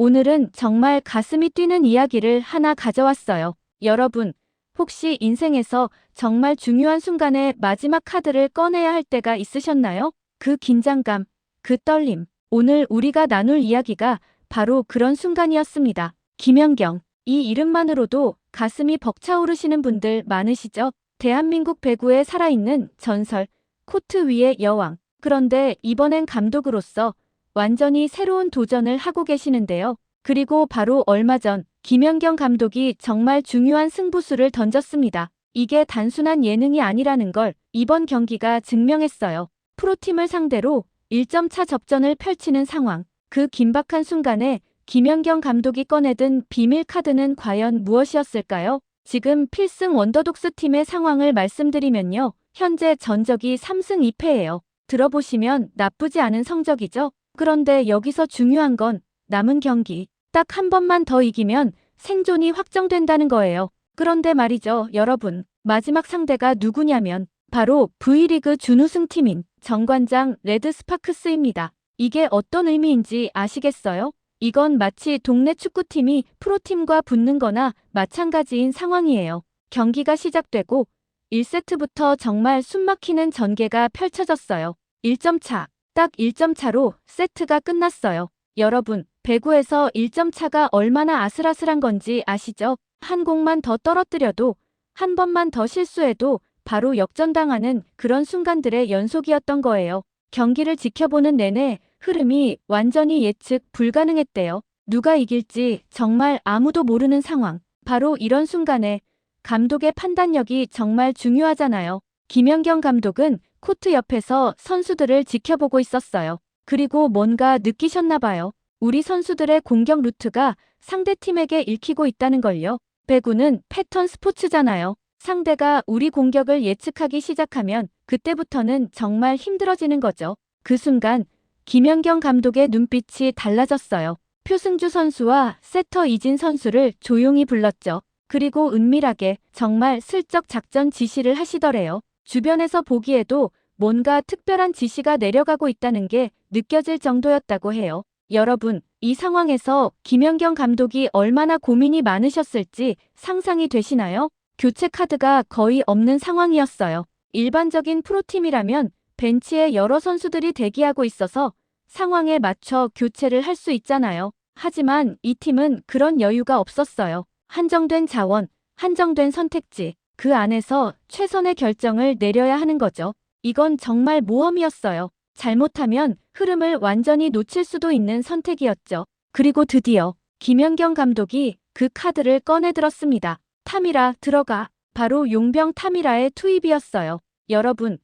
오늘은 정말 가슴이 뛰는 이야기를 하나 가져왔어요. 여러분, 혹시 인생에서 정말 중요한 순간에 마지막 카드를 꺼내야 할 때가 있으셨나요? 그 긴장감, 그 떨림. 오늘 우리가 나눌 이야기가 바로 그런 순간이었습니다. 김연경. 이 이름만으로도 가슴이 벅차오르시는 분들 많으시죠? 대한민국 배구에 살아있는 전설, 코트 위의 여왕. 그런데 이번엔 감독으로서 완전히 새로운 도전을 하고 계시는데요. 그리고 바로 얼마 전 김연경 감독이 정말 중요한 승부수를 던졌습니다. 이게 단순한 예능이 아니라는 걸 이번 경기가 증명했어요. 프로팀을 상대로 1점 차 접전을 펼치는 상황. 그 긴박한 순간에 김연경 감독이 꺼내든 비밀 카드는 과연 무엇이었을까요? 지금 필승 원더독스 팀의 상황을 말씀드리면요. 현재 전적이 3승 2패예요. 들어보시면 나쁘지 않은 성적이죠? 그런데 여기서 중요한 건 남은 경기 딱 한 번만 더 이기면 생존이 확정된다는 거예요. 그런데 말이죠, 여러분. 마지막 상대가 누구냐면 바로 V리그 준우승팀인 정관장 레드스파크스입니다. 이게 어떤 의미인지 아시겠어요? 이건 마치 동네 축구팀이 프로팀과 붙는 거나 마찬가지인 상황이에요. 경기가 시작되고 1세트부터 정말 숨막히는 전개가 펼쳐졌어요. 1점 차, 딱 1점 차로 세트가 끝났어요. 여러분, 배구에서 1점 차가 얼마나 아슬아슬한 건지 아시죠? 한 공만 더 떨어뜨려도, 한 번만 더 실수해도 바로 역전당하는 그런 순간들의 연속이었던 거예요. 경기를 지켜보는 내내 흐름이 완전히 예측 불가능했대요. 누가 이길지 정말 아무도 모르는 상황. 바로 이런 순간에 감독의 판단력이 정말 중요하잖아요. 김연경 감독은 코트 옆에서 선수들을 지켜보고 있었어요. 그리고 뭔가 느끼셨나 봐요. 우리 선수들의 공격 루트가 상대팀에게 읽히고 있다는 걸요. 배구는 패턴 스포츠잖아요. 상대가 우리 공격을 예측하기 시작하면 그때부터는 정말 힘들어지는 거죠. 그 순간 김연경 감독의 눈빛이 달라졌어요. 표승주 선수와 세터 이진 선수를 조용히 불렀죠. 그리고 은밀하게 정말 슬쩍 작전 지시를 하시더래요. 주변에서 보기에도 뭔가 특별한 지시가 내려가고 있다는 게 느껴질 정도였다고 해요. 여러분, 이 상황에서 김연경 감독이 얼마나 고민이 많으셨을지 상상이 되시나요? 교체 카드가 거의 없는 상황이었어요. 일반적인 프로팀이라면 벤치에 여러 선수들이 대기하고 있어서 상황에 맞춰 교체를 할 수 있잖아요. 하지만 이 팀은 그런 여유가 없었어요. 한정된 자원, 한정된 선택지, 그 안에서 최선의 결정을 내려야 하는 거죠. 이건 정말 모험이었어요. 잘못하면 흐름을 완전히 놓칠 수도 있는 선택이었죠. 그리고 드디어 김연경 감독이 그 카드를 꺼내들었습니다. 타미라 들어가. 바로 용병 타미라의 투입이었어요. 여러분,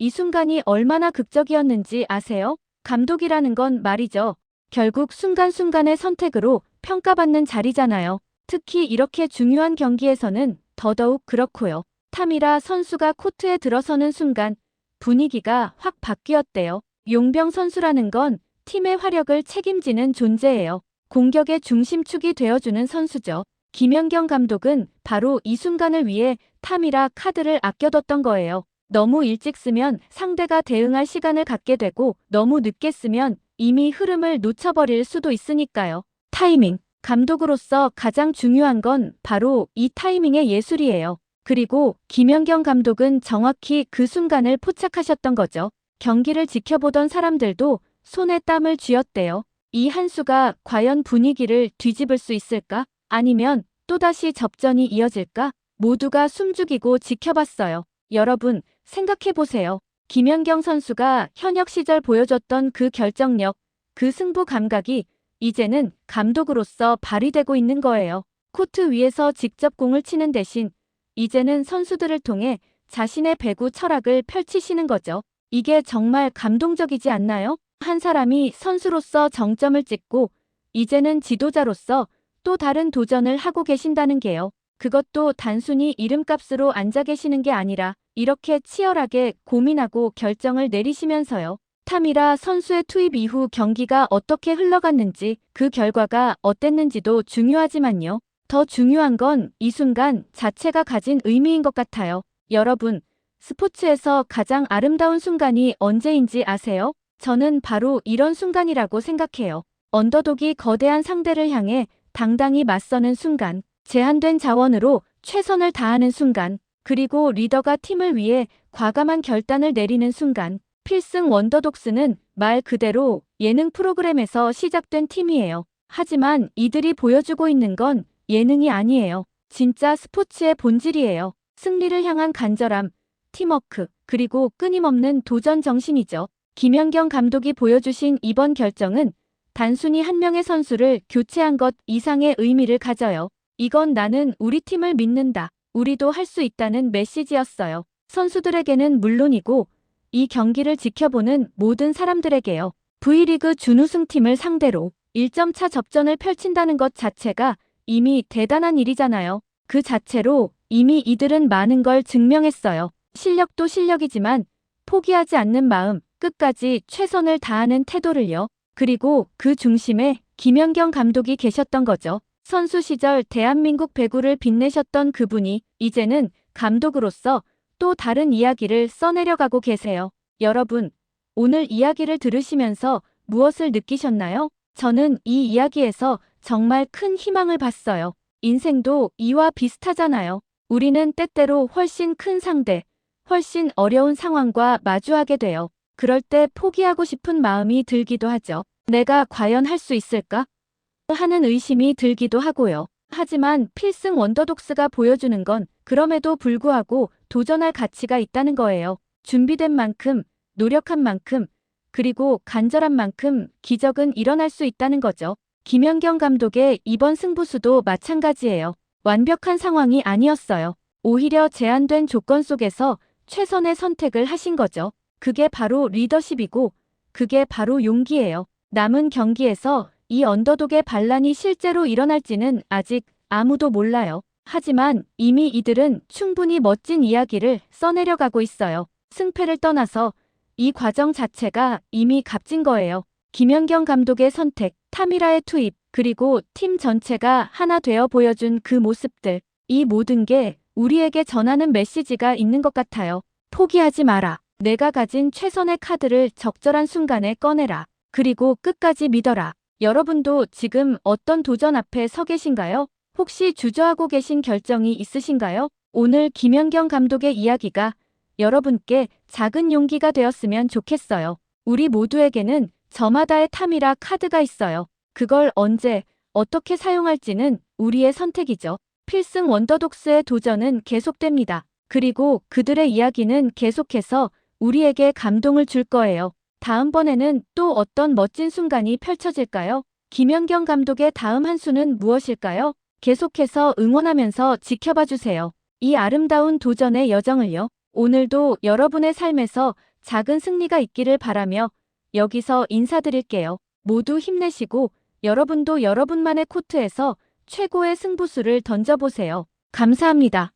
이 순간이 얼마나 극적이었는지 아세요? 감독이라는 건 말이죠. 결국 순간순간의 선택으로 평가받는 자리잖아요. 특히 이렇게 중요한 경기에서는 더더욱 그렇고요. 타미라 선수가 코트에 들어서는 순간 분위기가 확 바뀌었대요. 용병 선수라는 건 팀의 화력을 책임지는 존재예요. 공격의 중심축이 되어주는 선수죠. 김연경 감독은 바로 이 순간을 위해 타미라 카드를 아껴뒀던 거예요. 너무 일찍 쓰면 상대가 대응할 시간을 갖게 되고 너무 늦게 쓰면 이미 흐름을 놓쳐버릴 수도 있으니까요. 타이밍. 감독으로서 가장 중요한 건 바로 이 타이밍의 예술이에요. 그리고 김연경 감독은 정확히 그 순간을 포착하셨던 거죠. 경기를 지켜보던 사람들도 손에 땀을 쥐었대요. 이 한 수가 과연 분위기를 뒤집을 수 있을까? 아니면 또다시 접전이 이어질까? 모두가 숨죽이고 지켜봤어요. 여러분, 생각해보세요. 김연경 선수가 현역 시절 보여줬던 그 결정력, 그 승부 감각이 이제는 감독으로서 발휘되고 있는 거예요. 코트 위에서 직접 공을 치는 대신 이제는 선수들을 통해 자신의 배구 철학을 펼치시는 거죠. 이게 정말 감동적이지 않나요? 한 사람이 선수로서 정점을 찍고 이제는 지도자로서 또 다른 도전을 하고 계신다는 게요. 그것도 단순히 이름값으로 앉아 계시는 게 아니라 이렇게 치열하게 고민하고 결정을 내리시면서요. 타미라 선수의 투입 이후 경기가 어떻게 흘러갔는지 그 결과가 어땠는지도 중요하지만요. 더 중요한 건 이 순간 자체가 가진 의미인 것 같아요. 여러분, 스포츠에서 가장 아름다운 순간이 언제인지 아세요? 저는 바로 이런 순간이라고 생각해요. 언더독이 거대한 상대를 향해 당당히 맞서는 순간, 제한된 자원으로 최선을 다하는 순간, 그리고 리더가 팀을 위해 과감한 결단을 내리는 순간, 필승 원더독스는 말 그대로 예능 프로그램에서 시작된 팀이에요. 하지만 이들이 보여주고 있는 건 예능이 아니에요. 진짜 스포츠의 본질이에요. 승리를 향한 간절함, 팀워크, 그리고 끊임없는 도전 정신이죠. 김연경 감독이 보여주신 이번 결정은 단순히 한 명의 선수를 교체한 것 이상의 의미를 가져요. 이건 나는 우리 팀을 믿는다. 우리도 할 수 있다는 메시지였어요. 선수들에게는 물론이고 이 경기를 지켜보는 모든 사람들에게요. V리그 준우승팀을 상대로 1점 차 접전을 펼친다는 것 자체가 이미 대단한 일이잖아요. 그 자체로 이미 이들은 많은 걸 증명했어요. 실력도 실력이지만 포기하지 않는 마음, 끝까지 최선을 다하는 태도를요. 그리고 그 중심에 김연경 감독이 계셨던 거죠. 선수 시절 대한민국 배구를 빛내셨던 그분이 이제는 감독으로서 또 다른 이야기를 써내려가고 계세요. 여러분, 오늘 이야기를 들으시면서 무엇을 느끼셨나요? 저는 이 이야기에서 정말 큰 희망을 봤어요. 인생도 이와 비슷하잖아요. 우리는 때때로 훨씬 큰 상대, 훨씬 어려운 상황과 마주하게 돼요. 그럴 때 포기하고 싶은 마음이 들기도 하죠. 내가 과연 할 수 있을까? 하는 의심이 들기도 하고요. 하지만 필승 원더독스가 보여주는 건 그럼에도 불구하고 도전할 가치가 있다는 거예요. 준비된 만큼, 노력한 만큼, 그리고 간절한 만큼 기적은 일어날 수 있다는 거죠. 김연경 감독의 이번 승부수도 마찬가지예요. 완벽한 상황이 아니었어요. 오히려 제한된 조건 속에서 최선의 선택을 하신 거죠. 그게 바로 리더십이고, 그게 바로 용기예요. 남은 경기에서 이 언더독의 반란이 실제로 일어날지는 아직 아무도 몰라요. 하지만 이미 이들은 충분히 멋진 이야기를 써내려가고 있어요. 승패를 떠나서 이 과정 자체가 이미 값진 거예요. 김연경 감독의 선택, 타미라의 투입, 그리고 팀 전체가 하나 되어 보여준 그 모습들. 이 모든 게 우리에게 전하는 메시지가 있는 것 같아요. 포기하지 마라. 내가 가진 최선의 카드를 적절한 순간에 꺼내라. 그리고 끝까지 믿어라. 여러분도 지금 어떤 도전 앞에 서 계신가요? 혹시 주저하고 계신 결정이 있으신가요? 오늘 김연경 감독의 이야기가 여러분께 작은 용기가 되었으면 좋겠어요. 우리 모두에게는 저마다의 탐이라 카드가 있어요. 그걸 언제, 어떻게 사용할지는 우리의 선택이죠. 필승 원더독스의 도전은 계속됩니다. 그리고 그들의 이야기는 계속해서 우리에게 감동을 줄 거예요. 다음번에는 또 어떤 멋진 순간이 펼쳐질까요? 김연경 감독의 다음 한 수는 무엇일까요? 계속해서 응원하면서 지켜봐 주세요. 이 아름다운 도전의 여정을요. 오늘도 여러분의 삶에서 작은 승리가 있기를 바라며 여기서 인사드릴게요. 모두 힘내시고 여러분도 여러분만의 코트에서 최고의 승부수를 던져보세요. 감사합니다.